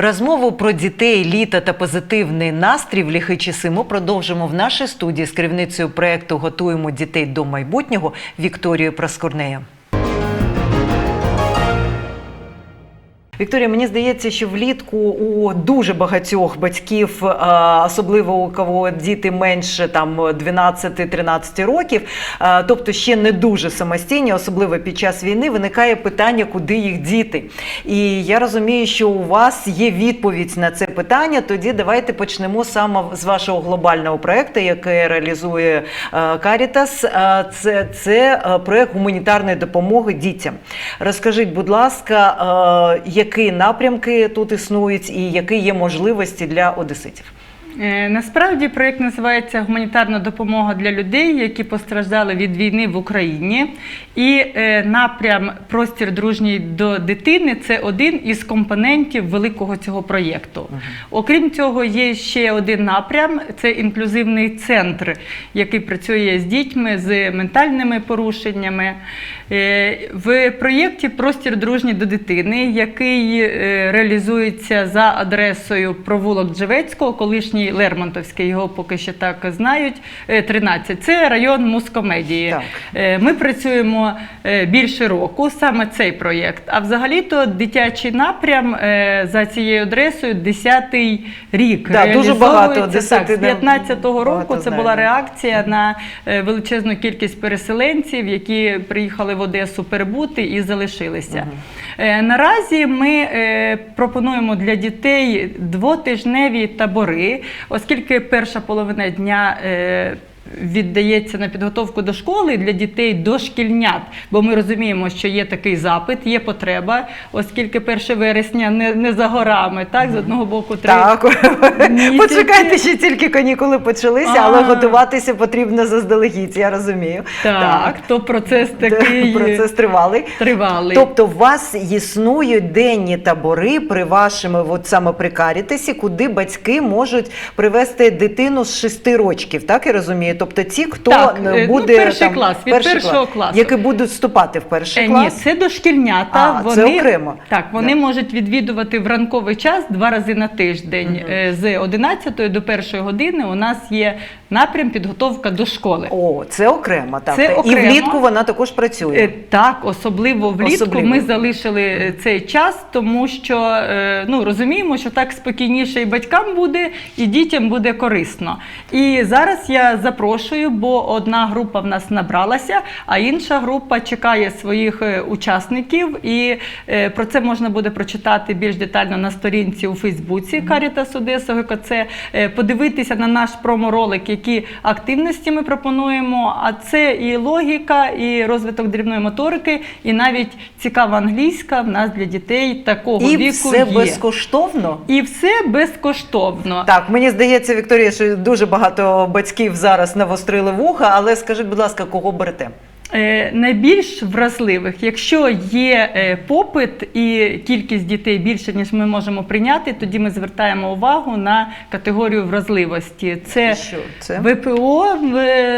Розмову про дітей, літа та позитивний настрій в ліхи часи ми продовжимо в нашій студії з керівницею проекту Готуємо дітей до майбутнього Вікторією Проскурнею. Вікторія, мені здається, що влітку у дуже багатьох батьків, особливо у кого діти менше там 12-13 років, тобто ще не дуже самостійні, особливо під час війни, виникає питання, куди їх діти. І я розумію, що у вас є відповідь на це питання. Тоді давайте почнемо саме з вашого глобального проекту, який реалізує е, Карітас. Е, Це, це е, проект гуманітарної допомоги дітям. Розкажіть, будь ласка, е, які напрямки тут існують і які є можливості для одеситів? Е, Насправді проєкт називається Гуманітарна допомога для людей, які постраждали від війни в Україні. І е, напрям Простір дружній до дитини це один із компонентів великого цього проєкту. Окрім цього, є ще один напрям це інклюзивний центр, який працює з дітьми з ментальними порушеннями. Е, В проєкті Простір дружній до дитини, який е, реалізується за адресою провулок Джевецького, колишній Лермонтовський, його поки що так знають. е, 13. Це район мускомедії. Так. Е, Ми працюємо е, більше року, саме цей проєкт. А взагалі-то дитячий напрям е, за цією адресою 10-й рік. Да, дуже багато Реалізовується, так, з 15-го року багато це знають, була реакція на е, величезну кількість переселенців, які приїхали в Одесу перебути і залишилися. Угу. Наразі ми е, пропонуємо для дітей двотижневі табори, оскільки перша половина дня. Віддається на підготовку до школи для дітей дошкільнят, бо ми розуміємо, що є такий запит, є потреба, оскільки 1 вересня не, не за горами, так з одного боку місяці. почекайте, ще тільки канікули почалися, але готуватися потрібно заздалегідь, я розумію. Так, то процес такий Процес тривалий. тривалий. Тобто у вас існують денні табори при вашому, от саме при Карітасі, куди батьки можуть привезти дитину з 6 років, так я розумію? Тобто ті, хто Так, е, е, ну, перший там, клас, від першого класу. які будуть вступати в перший Е, Ні, клас. це дошкільнята. А, це окремо. Так, вони Да. можуть відвідувати в ранковий час два рази на тиждень. Е, З 11 до 1 години у нас є напрям підготовка до школи. О, це окремо. Так. Це І влітку вона також працює. Е, Так, особливо влітку Особливо. ми залишили цей час, тому що е, ну, розуміємо, що так спокійніше і батькам буде, і дітям буде корисно. І зараз я запрошую, бо одна група в нас набралася, а інша група чекає своїх е, учасників. І е, про це можна буде прочитати більш детально на сторінці у Фейсбуці Карітас Одеса ГКЦ, е, подивитися на наш проморолик, які активності ми пропонуємо. А це і логіка, і розвиток дрібної моторики, і навіть цікава англійська в нас для дітей такого І віку все є. безкоштовно. І все безкоштовно. Так, мені здається, Вікторія, що дуже багато батьків зараз навострили вуха, але скажіть, будь ласка, кого берете? Е, Найбільш вразливих, якщо є е, попит і кількість дітей більше, ніж ми можемо прийняти, тоді ми звертаємо увагу на категорію вразливості. Це Що це? ВПО,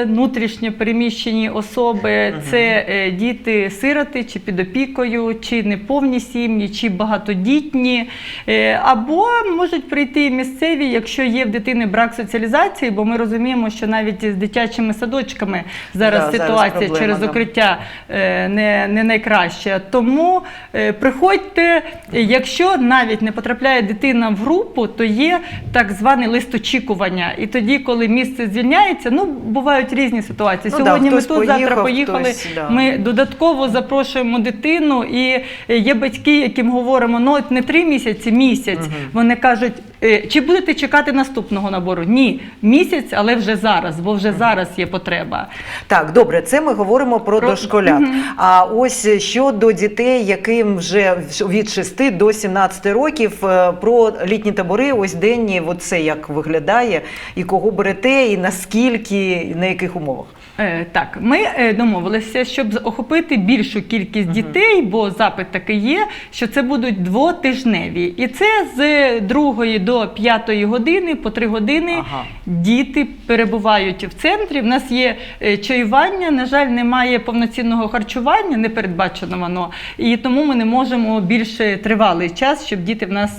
внутрішньо переміщені особи, це е, діти-сироти, чи під опікою, чи неповні сім'ї, чи багатодітні, Е, або можуть прийти місцеві, якщо є в дитини брак соціалізації, бо ми розуміємо, що навіть з дитячими садочками зараз Да, ситуація проблема, через да. укриття е, не, не найкраща. Тому е, приходьте, якщо навіть не потрапляє дитина в групу, то є так званий лист очікування. І тоді, коли місце звільняється, ну бувають різні ситуації. Ну да, Сьогодні ми хтось тут, завтра поїхали. хтось, да. Ми додатково запрошуємо дитину, і є батьки, яким говоримо, ну от не три місяці, місяць. Вони кажуть, «Е, чи будете чекати наступного набору? Ні, місяць, але вже зараз, бо вже зараз є потреба. Так, добре, це ми говоримо про, Про- дошколят. А ось щодо дітей, яким вже від 6 до 17 років, е, про літні табори, ось денні, от це як виглядає, і кого берете, і наскільки, і на яких умовах. Е, Так, ми е, домовилися, щоб охопити більшу кількість дітей, бо запит такий є, що це будуть двотижневі. І це з 2 до 5 години, по 3 години Ага. діти перебувають в центрі. В нас є е, чаювання. На жаль, немає повноцінного харчування, не передбачено воно. І тому ми не можемо більше тривалий час, щоб діти в нас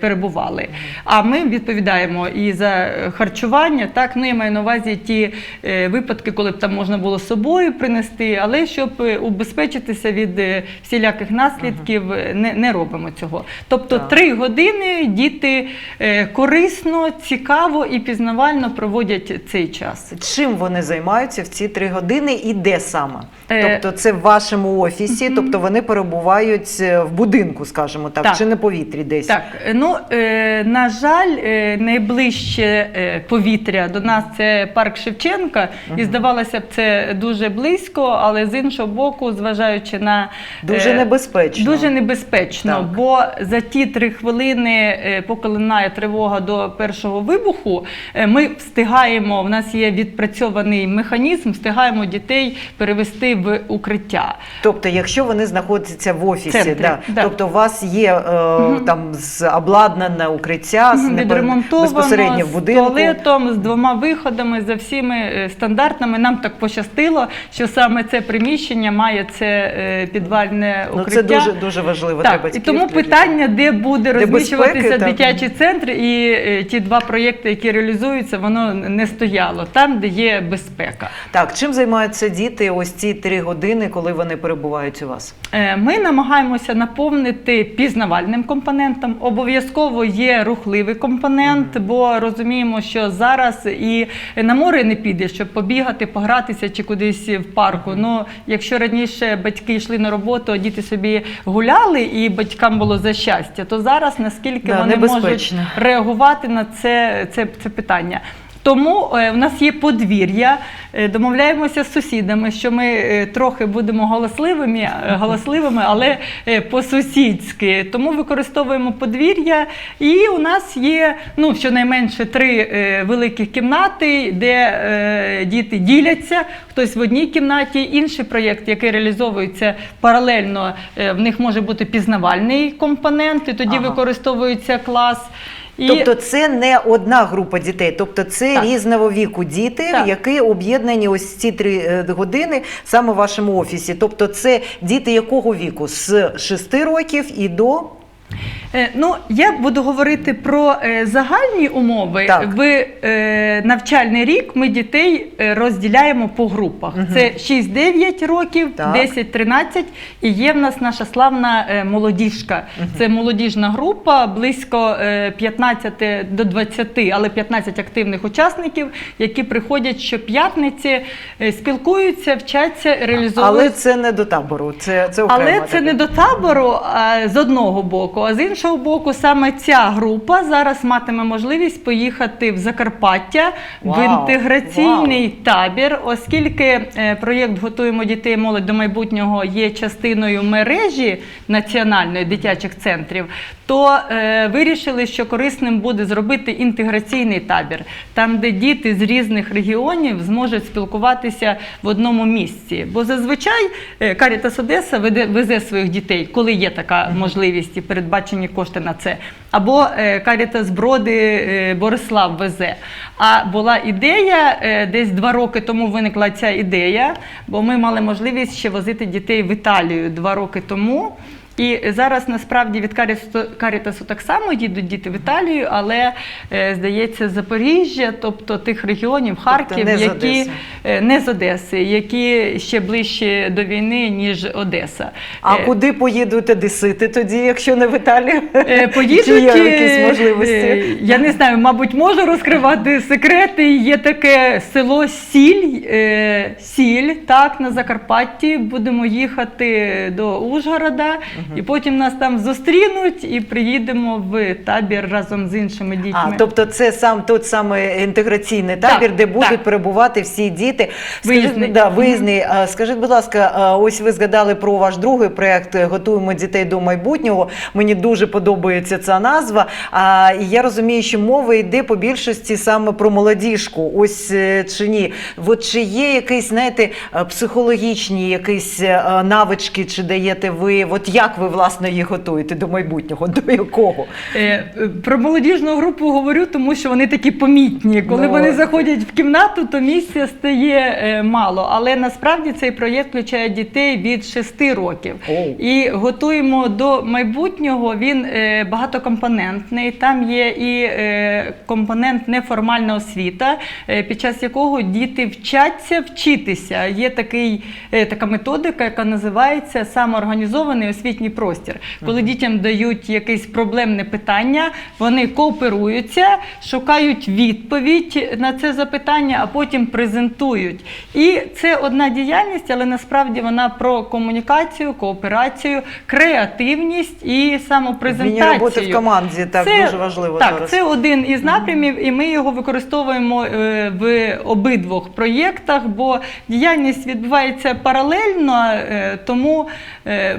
перебували. А ми відповідаємо і за харчування. Так, ну я маю на увазі ті випадки, коли б там можна було з собою принести, але щоб е, убезпечитися від е, всіляких наслідків, е, не, не робимо цього. Тобто три години діти корисно, цікаво і пізнавально проводять цей час. Чим вони займаються в ці три години і де саме? Тобто це в вашому офісі, тобто вони перебувають в будинку, скажімо так, Так. чи на повітрі десь. Так, ну на жаль, найближче повітря до нас це парк Шевченка, і здавалося б, це дуже близько, але з іншого боку, зважаючи на Дуже е, небезпечно. Дуже небезпечно, Так. бо за ті три хвилини, е, поки лунає тривога до першого вибуху, е, ми встигаємо. В нас є відпрацьований механізм, встигаємо дітей перевести в укриття. Тобто, якщо вони знаходяться в офісі, Центрі, да, да. тобто у вас є е, там з обладнане укриття, з Відремонтовано безпосередньо в з туалетом, з двома виходами, за всіми стандартами. Нам так пощастило, що саме це приміщення має це е, підвальне Ну це дуже дуже важливо для Так, і тому для питання, де буде Де розміщуватися безпеки, так. дитячий центр, і е, ті два проєкти, які реалізуються, воно не стояло там, де є безпека. Так, чим займаються діти ось ці три години, коли вони перебувають у вас? Е, Ми намагаємося наповнити пізнавальним компонентом. Обов'язково є рухливий компонент, бо розуміємо, що зараз і на море не піде, щоб побігати, погратися чи кудись в парку. Ну, якщо раніше батьки йшли на роботу, а діти собі гуляли, і батькам було за щастя, то зараз наскільки Да, вони можуть реагувати на це, це, це питання. Тому е, в нас є подвір'я, е, домовляємося з сусідами, що ми е, трохи будемо голосливими, е, голосливими, але по-сусідськи. Тому використовуємо подвір'я. І у нас є ну, щонайменше три великих кімнати, де діти діляться. Хтось в одній кімнаті, інший проєкт, який реалізовується паралельно, в них може бути пізнавальний компонент, і тоді Ага. використовується клас. І... Тобто це не одна група дітей, тобто це Так. різного віку діти, Так. які об'єднані ось ці три е, години саме в вашому офісі. Тобто це діти якого віку? З 6 років і до Ну, я буду говорити про е, загальні умови. Так. В е, навчальний рік ми дітей е, розділяємо по групах. Мгм. Це 6-9 років, Так. 10-13 і є в нас наша славна е, молодіжка. Це молодіжна група, близько е, 15 до 20, але 15 активних учасників, які приходять щоп'ятниці, е, спілкуються, вчаться, реалізовують але це не до табору. Це це окремо. але це не до табору а, з одного боку, а з іншого боку, саме ця група зараз матиме можливість поїхати в Закарпаття в Вау, інтеграційний табір, оскільки е, проєкт Готуємо дітей і молодь до майбутнього є частиною мережі національної дитячих центрів, то е, вирішили, що корисним буде зробити інтеграційний табір, там, де діти з різних регіонів зможуть спілкуватися в одному місці. Бо зазвичай е, Карітас Одеса веде, везе своїх дітей, коли є така можливість і передбачені кошти на це. Або е, Карітас Броди е, Борислав везе. А була ідея, е, десь два роки тому виникла ця ідея, бо ми мали можливість ще возити дітей в Італію два роки тому. І зараз насправді від Карітасу, так само їдуть діти в Італію, але е, здається, Запоріжжя, тобто тих регіонів, Харків, не які Одеси. е, не з Одеси, які ще ближче до війни, ніж Одеса. А Е, куди поїдуть одесити тоді, якщо не в Італію? Поїдуть, Чи є якісь можливості? Я не знаю, мабуть, можу розкривати секрети. Є таке село Сіль, Сіль, так, на Закарпатті. Будемо їхати до Ужгорода, і потім нас там зустрінуть і приїдемо в табір разом з іншими дітьми. А, тобто це сам тот самий інтеграційний Так, табір, де будуть так. перебувати всі діти. Виїзний. Скажіть, да, виїзний. Скажіть, будь ласка, ось ви згадали про ваш другий проект Готуємо дітей до майбутнього. Мені дуже подобається ця назва. А я розумію, що мова йде по більшості саме про молодіжку. Ось е, чи ні? От чи є якісь, знаєте, е, психологічні якісь е, навички, чи даєте ви? От як як ви власне їх готуєте до майбутнього? До якого? Е, Про молодіжну групу говорю, тому що вони такі помітні. Коли Ну, вони заходять в кімнату, то місця стає е, мало. Але насправді цей проєкт включає дітей від 6 років. Оу. І готуємо до майбутнього. Він е, багатокомпонентний. Там є і компонент неформальна освіта, під час якого діти вчаться вчитися. Є такий, така методика, яка називається самоорганізований освітній простір. Коли дітям дають якесь проблемне питання, вони кооперуються, шукають відповідь на це запитання, а потім презентують. І це одна діяльність, але насправді вона про комунікацію, кооперацію, креативність і самопрезентацію. Вміння роботи в команді так дуже важливо так, зараз. Це один із напрямів, і ми його використовуємо е, в обидвох проєктах, бо діяльність відбувається паралельно, е, тому е,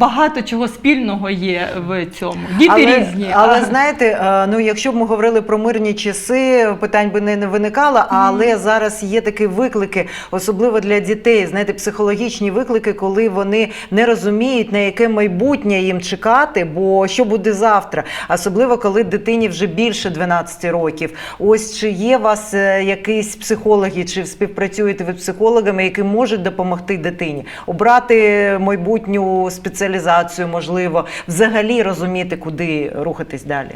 багато чого спільного є в цьому. Діти але, різні. Але а- знаєте, е, ну якщо б ми говорили про мирні часи, питань би не не виникало. Але зараз є такі виклики, особливо для дітей. Знаєте, психологічні виклики, коли вони не розуміють на яке майбутнє їм чекати, бо що буде завтра, особливо коли дитині вже більше 12 років. Ось чи є у вас е, якісь психологи, чи співпрацюєте ви з психологами, які можуть допомогти дитині обрати майбутню спеціалізацію, можливо, взагалі розуміти, куди рухатись далі.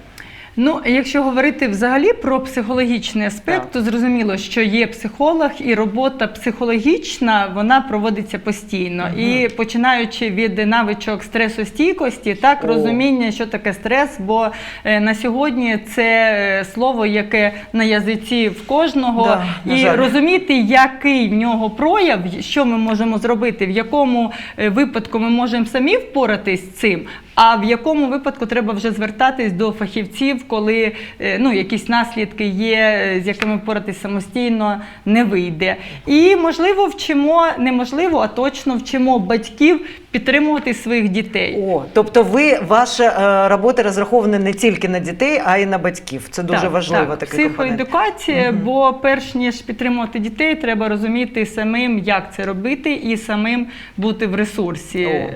Ну, якщо говорити взагалі про психологічний аспект, Так. то зрозуміло, що є психолог, і робота психологічна вона проводиться постійно. І починаючи від навичок стресостійкості, так О. розуміння, що таке стрес, бо е, на сьогодні це е, слово, яке на язиці в кожного, Да, і розуміти, який в нього прояв, що ми можемо зробити, в якому е, випадку ми можемо самі впоратись з цим, а в якому випадку треба вже звертатись до фахівців, коли е, ну, якісь наслідки є, е, з якими впоратись самостійно не вийде. І можливо вчимо, неможливо, а точно вчимо батьків підтримувати своїх дітей. О, тобто, ви ваша е, робота розрахована не тільки на дітей, а й на батьків. Це дуже Так, важливо. так. такий. Психоедукація, бо перш ніж підтримувати дітей, треба розуміти самим, як це робити, і самим бути в ресурсі. О.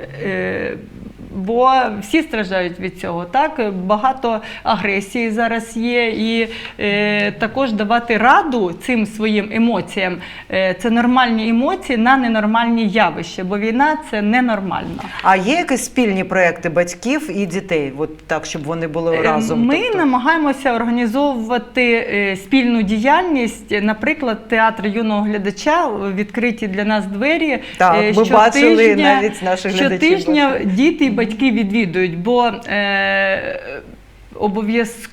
Бо всі страждають від цього. Так багато агресії зараз є, і е, також давати раду цим своїм емоціям. Е, це нормальні емоції на ненормальні явища, бо війна це ненормально. А є якісь спільні проекти батьків і дітей, от так, щоб вони були Е, разом? Ми тобто? намагаємося організовувати е, спільну діяльність. Наприклад, театр юного глядача відкриті для нас двері. Так, Е, ми бачили навіть наших глядачів Щотижня діти і батьки відвідують, бо е,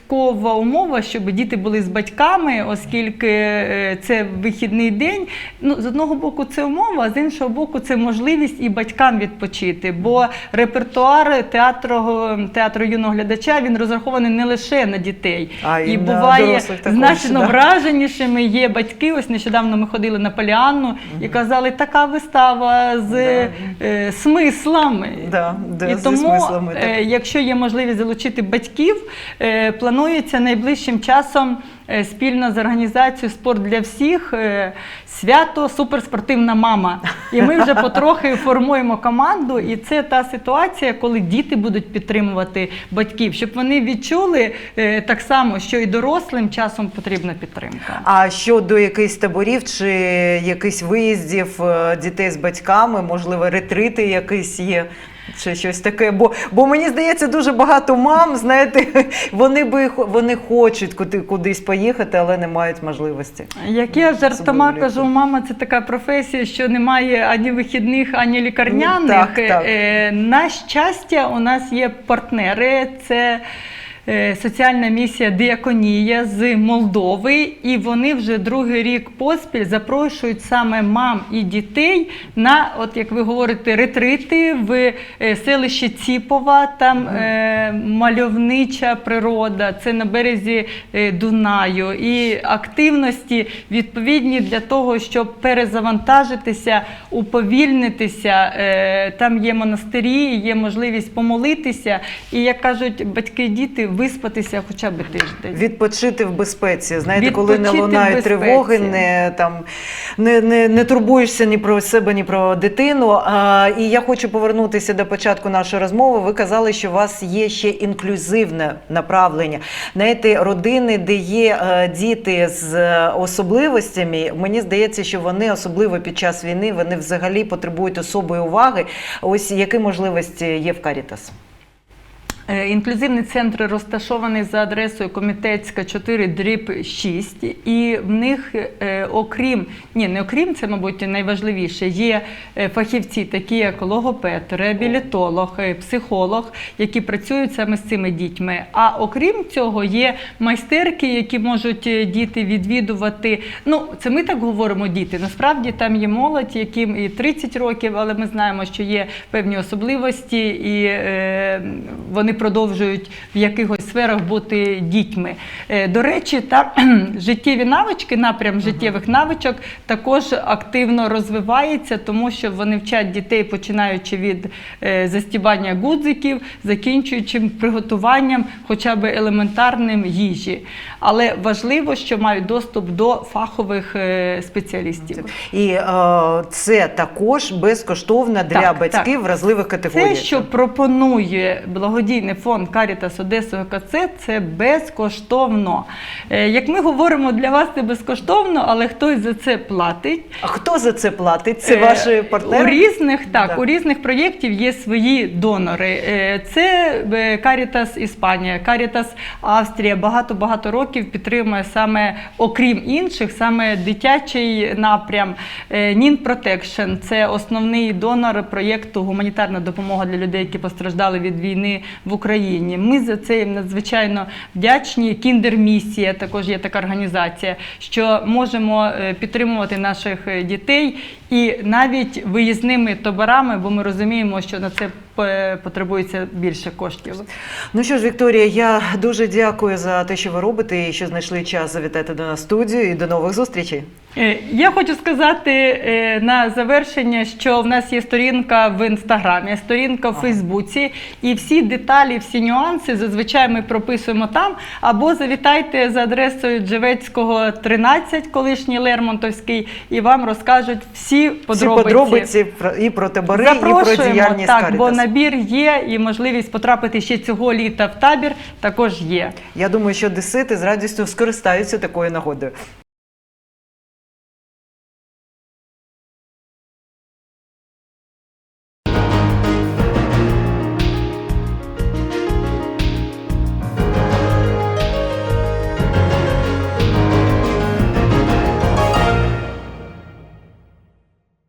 Обов'язкова умова, щоб діти були з батьками, оскільки е, це вихідний день. Ну, з одного боку, це умова, а з іншого боку, це можливість і батькам відпочити. Бо репертуар театру, театру юного глядача він розрахований не лише на дітей. А, і і на буває значно да. враженішими є батьки. Ось нещодавно ми ходили на Поліанну і казали, така вистава з Да. е, смислами. Да, да, і зі тому, смислами, так. е, якщо є можливість залучити батьків, е, планується найближчим часом е, спільно з організацією Спорт для всіх е, свято Суперспортивна мама. І ми вже потрохи формуємо команду. І це та ситуація, коли діти будуть підтримувати батьків, щоб вони відчули е, так само, що і дорослим часом потрібна підтримка. А щодо якихось таборів чи якихось виїздів дітей з батьками, можливо, ретрити якісь є. Чи щось таке, бо, бо мені здається, дуже багато мам, знаєте, вони би вони хочуть куди, кудись поїхати, але не мають можливості. Як я жартома кажу, мама, це така професія, що немає ані вихідних, ані лікарняних. Ну, так, так. Е, На щастя, у нас є партнери. Це е, соціальна місія Діаконія з Молдови, і вони вже другий рік поспіль запрошують саме мам і дітей на, от як ви говорите, ретрити в е, селищі Ціпова. Там е, мальовнича природа, це на березі е, Дунаю, і активності відповідні для того, щоб перезавантажитися, уповільнитися. Е, Там є монастирі, є можливість помолитися. І як кажуть батьки і діти, виспатися хоча б тиждень. Відпочити в безпеці. Знаєте, коли не лунають тривоги, не там не, не, не турбуєшся ні про себе, ні про дитину. А, і я хочу повернутися до початку нашої розмови. Ви казали, що у вас є ще інклюзивне направлення. Знаєте, родини, де є е, діти з е, особливостями. Мені здається, що вони особливо під час війни вони взагалі потребують особої уваги. Ось які можливості є в Карітас? Е, Інклюзивний центр розташований за адресою Комітетська 4 дріб 6, і в них, е, окрім ні, не окрім, це, мабуть, найважливіше, є е, фахівці, такі як логопед, реабілітолог, психолог, які працюють саме з цими дітьми. А окрім цього, є майстерки, які можуть діти відвідувати. Ну, це ми так говоримо діти. Насправді там є молодь, яким і 30 років, але ми знаємо, що є певні особливості, і е, вони продовжують в якихось сферах бути дітьми. Е, до речі, там життєві навички, напрям життєвих навичок також активно розвивається, тому що вони вчать дітей, починаючи від е, застібання гудзиків, закінчуючи приготуванням хоча б елементарним їжі. Але важливо, що мають доступ до фахових е, спеціалістів. І е, це також безкоштовно для Так, батьків так. вразливих категорій. Це, що пропонує благодійний фонд Карітас Одеса ОКЦ, це безкоштовно. Е, Як ми говоримо, для вас це безкоштовно, але хтось за це платить. А хто за це платить? Це Е, ваші партнери? У різних так, Так. у різних проєктів є свої донори. Е, Це Caritas Іспанія, Caritas Австрія. Багато багато років підтримує саме, окрім інших, саме дитячий напрям. Nin Protection – це основний донор проєкту Гуманітарна допомога для людей, які постраждали від війни в Україні. Ми за це їм надзвичайно вдячні. Кіндер Місія також є така організація, що можемо е, підтримувати наших е, дітей і навіть виїзними таборами, бо ми розуміємо, що на це е, потребується більше коштів. Ну що ж, Вікторія, я дуже дякую за те, що ви робите, і що знайшли час завітати до нас студію. І до нових зустрічей. Е, Я хочу сказати е, на завершення, що в нас є сторінка в інстаграмі, сторінка в Фейсбуці, і всі деталі, всі нюанси зазвичай ми прописуємо там. Або завітайте за адресою Джевецького 13, колишній Лермонтовський, і вам розкажуть всі подробиці. Всі подробиці і про табори, і про діяльність так, бо набір є, і можливість потрапити ще цього літа в табір також є. Я думаю, що десити з радістю скористаються такою нагодою.